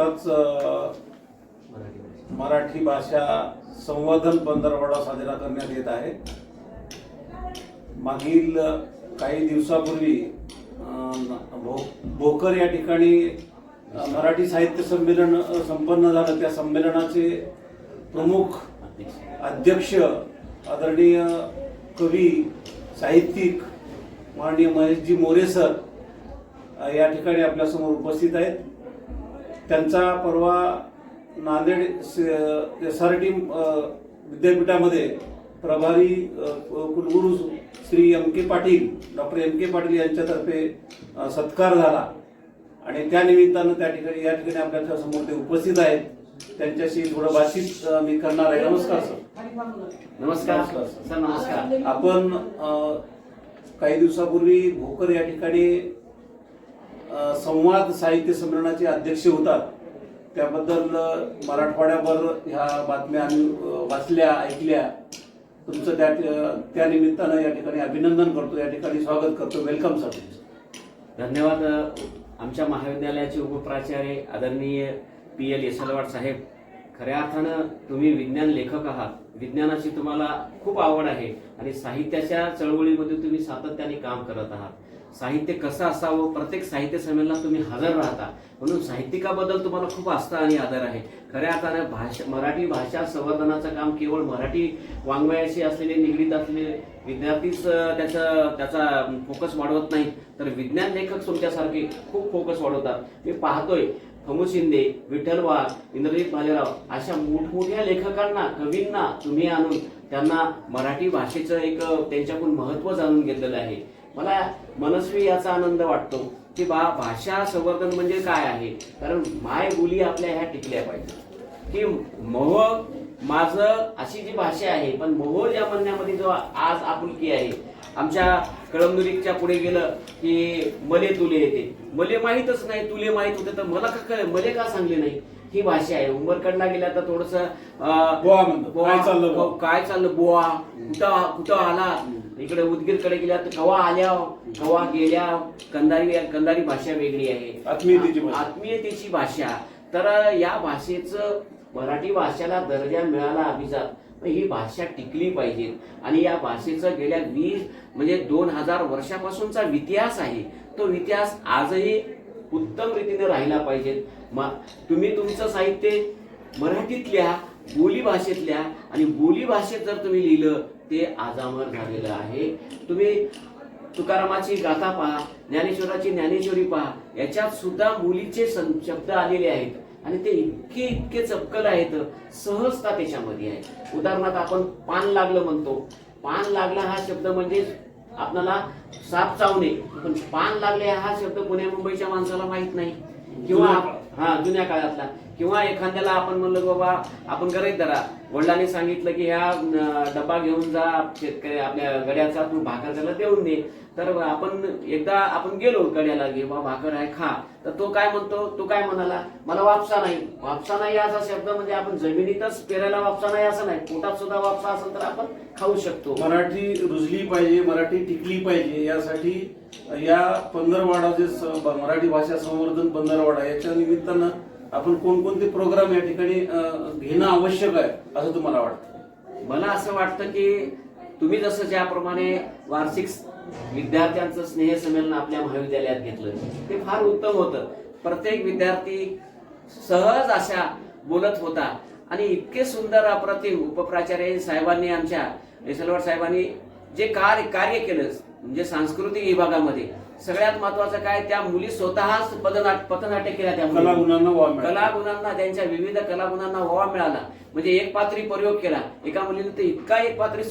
नुकताच मराठी भाषा संवर्धन पंधरवडा साजरा करण्यात येत आहे. मागील काही दिवसापूर्वी भो- भोकर या ठिकाणी मराठी साहित्य संमेलन संपन्न झालं. त्या संमेलनाचे प्रमुख अध्यक्ष आदरणीय कवी साहित्यिक माननीय महेशजी मोरे सर या ठिकाणी आपल्यासमोर उपस्थित आहेत. त्यांचा परवा नांदेड एस आर टी विद्यापीठामध्ये प्रभारी कुलगुरू Shri M K Patil doctor M K Patil यांच्यातर्फे सत्कार झाला. आणि त्या निमित्तानं त्या ठिकाणी या ठिकाणी आपल्यासमोर ते उपस्थित आहेत. त्यांच्याशी थोडं बातचीत मी करणार आहे. नमस्कार सर. नमस्कार. नमस्कार. सर. नमस्कार. आपण काही दिवसापूर्वी भोकर या ठिकाणी संवाद साहित्य संमेलनाचे अध्यक्ष होतात. त्याबद्दल मराठवाड्यावर ह्या बातम्या आम्ही वाचल्या ऐकल्या. तुमचं त्या त्या निमित्तानं या ठिकाणी अभिनंदन करतो. या ठिकाणी स्वागत करतो. वेलकम सर धन्यवाद आमच्या महाविद्यालयाचे उपप्राचार्य आदरणीय पी एल येसलवाड साहेब. खऱ्या अर्थानं तुम्ही विज्ञान लेखक आहात. विज्ञानाची तुम्हाला खूप आवड आहे आणि साहित्याच्या चळवळीमध्ये तुम्ही सातत्याने काम करत आहात. साहित्य कसं असावं? प्रत्येक साहित्य संमेलनात तुम्ही हजर राहता. म्हणून साहित्यिकाबद्दल तुम्हाला खूप आस्था आणि आदर आहे. खऱ्या अर्थाने भाषा मराठी भाषा संवर्धनाचं काम केवळ मराठी वाङ्मयाशी असलेले निगडीत असलेले विद्यार्थीच त्याचं त्याचा त्याचा फोकस वाढवत नाही तर विज्ञान लेखक तुमच्यासारखे खूप फोकस वाढवतात. मी पाहतोय खमू शिंदे विठ्ठल वाघ इंद्रजित भालेराव अशा मोठमोठ्या लेखकांना कवींना तुम्ही आणून त्यांना मराठी भाषेचं एक त्यांच्याकडून महत्त्व जाणून घेतलेलं आहे. मला मनस्वी याचा आनंद वाटतो की बा भाषा संवर्धन म्हणजे काय आहे? कारण माय बोली आपल्या ह्या टिकल्या पाहिजे. की मोह माझं अशी जी भाषा आहे पण मोह या म्हणण्यामध्ये जो आज आपुलकी आहे आमच्या कळमनुरीच्या पुढे गेलं की मले तुले येते. मले माहीतच नाही तुले माहीत होते तर मला का कळ मले का सांगले नाही? ही भाषा आहे. उंबरकडला गेल्या तर थोडस बुवा म्हणतो. काय चाललं बुवा? काय चाललं बुवा? कुठं कुठं आला? इकडे उदगीरकडे गेल्या तर कवा आल्या कवा गेल्या कंदारी कंदारी भाषा वेगळी आहे. आत्मीयतेची भाषा. आत्मीयतेची भाषा. तर या भाषेचं मराठी भाषेला दर्जा मिळाला अभिजात. ही भाषा टिकली पाहिजे आणि या भाषेचं गेल्या वीस म्हणजे दोन हजार वर्षापासूनचा इतिहास आहे. तो इतिहास आजही उत्तम रीतीने राहिला पाहिजे तुम्ही तुमचं साहित्य मराठीत लिहा बोली भाषेत लिहा आणि बोली भाषेत जर तुम्ही लिहिलं ते आजामर झालेलं आहे. तुम्ही तुकारामाची गाथा पहा ज्ञानेश्वराची ज्ञानेश्वरी पहा याच्यात सुद्धा मुलीचे सं- शब्द आलेले आहेत. आणि ते इतके इतके चपकल आहेत सहजता त्याच्यामध्ये आहे. उदाहरणार्थ आपण पान लागलं म्हणतो. पान लागला हा शब्द म्हणजे आपल्याला साप चावणे. पण पान लागले हा शब्द पुणे मुंबईच्या माणसाला माहीत नाही. किंवा हा जुन्या काळातला. किंवा एखाद्याला आपण म्हणलं बाबा आपण गरज धरा वडिलांनी सांगितलं की ह्या डबा घेऊन जा शेतकरी आपल्या गड्याचा तू भाकर त्याला देऊन दे. तर आपण एकदा आपण गेलो गड्याला घे बा भाकर आहे खा. तर तो काय म्हणतो? तो काय म्हणाला? मला वापसा नाही. वापसा नाही असा शब्द म्हणजे आपण जमिनीतच पेरायला वापसा नाही असं नाही. पोटात सुद्धा वापसा असेल तर आपण खाऊ शकतो. मराठी रुजली पाहिजे मराठी टिकली पाहिजे यासाठी या पंधरवाडा जे मराठी भाषा संवर्धन पंधरवाडा याच्या निमित्तानं आपण कोणकोणते प्रोग्राम या ठिकाणी घेणं आवश्यक आहे असं तुम्हाला वाटतं? मला असं वाटतं की तुम्ही जसं ज्याप्रमाणे वार्षिक विद्यार्थ्यांचं स्नेह संमेलन आपल्या महाविद्यालयात घेतलं ते फार उत्तम होतं. प्रत्येक विद्यार्थी सहज अशा बोलत होता. आणि इतके सुंदर अप्रतिम उपप्राचार्य साहेबांनी आमच्या रेसलवाड साहेबांनी जे कार्य कार्य केलं म्हणजे सांस्कृतिक विभागामध्ये सगळ्यात महत्वाचं काय त्या मुली स्वतःच पदनाट पथनाट्य केल्या त्या. कलागुणांना वाव मिळाला. कलागुणांना त्यांच्या विविध कलागुणांना वावा मिळाला म्हणजे एक पात्री प्रयोग केला एका मुलीने तर इतका एक पात्री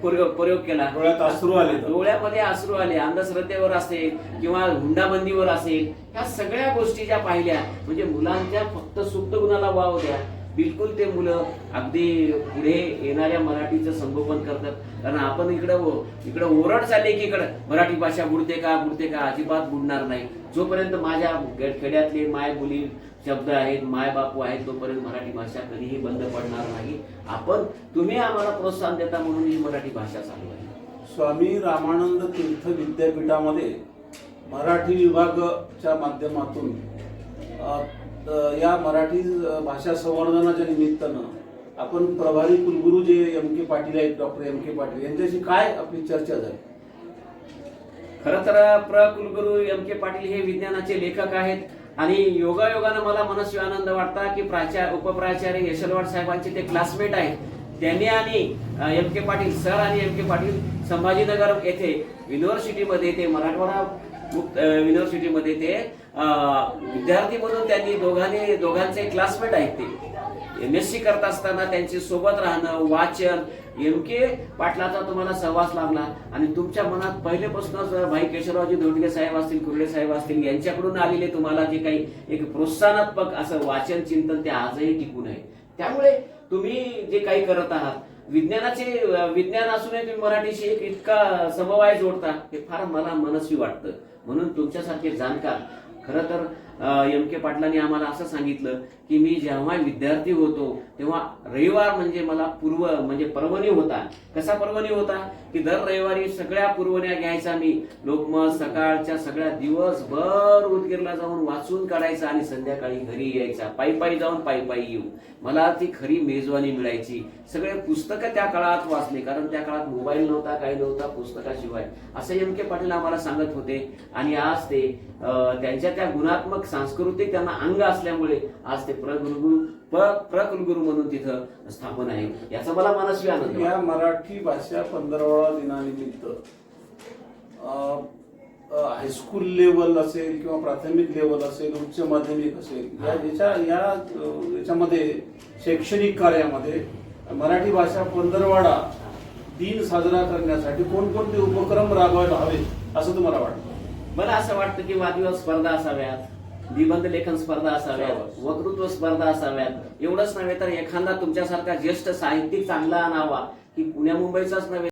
प्रयोग केला डोळ्यात अश्रू आले. डोळ्यामध्ये अश्रू आले अंधश्रद्धेवर असेल किंवा हुंडाबंदीवर असेल ह्या सगळ्या गोष्टी ज्या पाहिल्या म्हणजे मुलांच्या फक्त सुप्त गुणाला वाव द्या बिलकुल ते मुलं अगदी पुढे येणाऱ्या मराठीचं संगोपन करतात. कारण आपण इकडं इकडं ओरड चालले की इकडं मराठी भाषा बुडते का बुडते का अजिबात बुडणार नाही. जोपर्यंत माझ्या खेड्यातले माय मुली शब्द आहेत माय बापू आहेत तोपर्यंत मराठी भाषा कधीही बंद पडणार नाही. आपण तुम्ही आम्हाला प्रोत्साहन देता म्हणून ही मराठी भाषा चालू आहे. स्वामी रामानंद तीर्थ विद्यापीठामध्ये मराठी विभागाच्या माध्यमातून या मराठी भाषा संवर्धनाच्या निमित्तानं आपण प्रभारी कुलगुरू जे एम के पाटील आहेत डॉक्टर एम के पाटील यांच्याशी काय आपली चर्चा झाली? खरं तर प्र कुलगुरू एम के पाटील हे विज्ञानाचे लेखक आहेत आणि योगायोगानं मला मनस्वी आनंद वाटता की प्राचार्य उपप्राचार्य यशलवाड साहेबांचे ते क्लासमेट आहेत. त्यांनी आणि एम के पाटील सर आणि एम के पाटील संभाजीनगर येथे युनिव्हर्सिटीमध्ये ते मराठवाडा युनिव्हर्सिटीमध्ये ते विद्यार्थी म्हणून त्यांनी दोघांनी दोघांचे क्लासमेट आहेत ते. एम एस सी करत असताना त्यांची सोबत राहणं वाचन एम के पाटलाचा तुम्हाला सहवास लाभला आणि तुमच्या मनात पहिलेपासूनच भाई केशवरावजी धोंडगे साहेब असतील कुर्डे साहेब असतील यांच्याकडून आलेले तुम्हाला जे काही एक प्रोत्साहनात्मक असं वाचन चिंतन ते आजही टिकून आहे. त्यामुळे तुम्ही जे काही करत आहात विज्ञानाचे विज्ञान असूनही तुम्ही मराठीशी एक इतका समवाय जोडता हे फार मला मनस्वी वाटतं. म्हणून तुमच्यासारखे जाणकार खरं तर एम के पाटलांनी आम्हाला असं सांगितलं की मी जेव्हा विद्यार्थी होतो तेव्हा रविवार म्हणजे मला पूर्व म्हणजे पर्वणी होता. कसा पर्वणी होता? की दर रविवारी सगळ्या पुरवण्या घ्यायचा मी. लोकमत सकाळच्या सगळ्या दिवसभर उदगीरला जाऊन वाचून काढायचा आणि संध्याकाळी घरी यायचा. पायी पायी जाऊन पायी पायी येऊ. मला ती खरी मेजवानी मिळायची. सगळे पुस्तकं त्या काळात वाचले कारण त्या काळात मोबाईल नव्हता काही नव्हता पुस्तकाशिवाय. असं एम के पाटील आम्हाला सांगत होते. आणि आज ते अं, त्यांच्या त्या गुणात्मक सांस्कृतिक त्यांना अंग असल्यामुळे आज ते प्रगुरुगुरु प्रकुलगुरू म्हणून तिथं स्थापन आहे. याचा मला मनस्वी आनंद. या मराठी भाषा पंधरावा दिनानिमित्त हायस्कूल लेवल असेल किंवा प्राथमिक लेवल असेल उच्च माध्यमिक असेल या याच्या या याच्यामध्ये शैक्षणिक कार्यामध्ये मराठी भाषा पंधरवाडा दिन साजरा करण्यासाठी कोणकोणते उपक्रम राबवायला हवे असं तुम्हाला वाटतं? मला असं वाटतं की वादविवाद स्पर्धा असाव्यात. निबंध लेखन स्पर्धा असाव्यात वक्तृत्व स्पर्धा असाव्यात. एवढंच नव्हे तर एखादा तुमच्यासारखा ज्येष्ठ साहित्यिक चांगला आणावा की पुण्या मुंबईचाच नव्हे.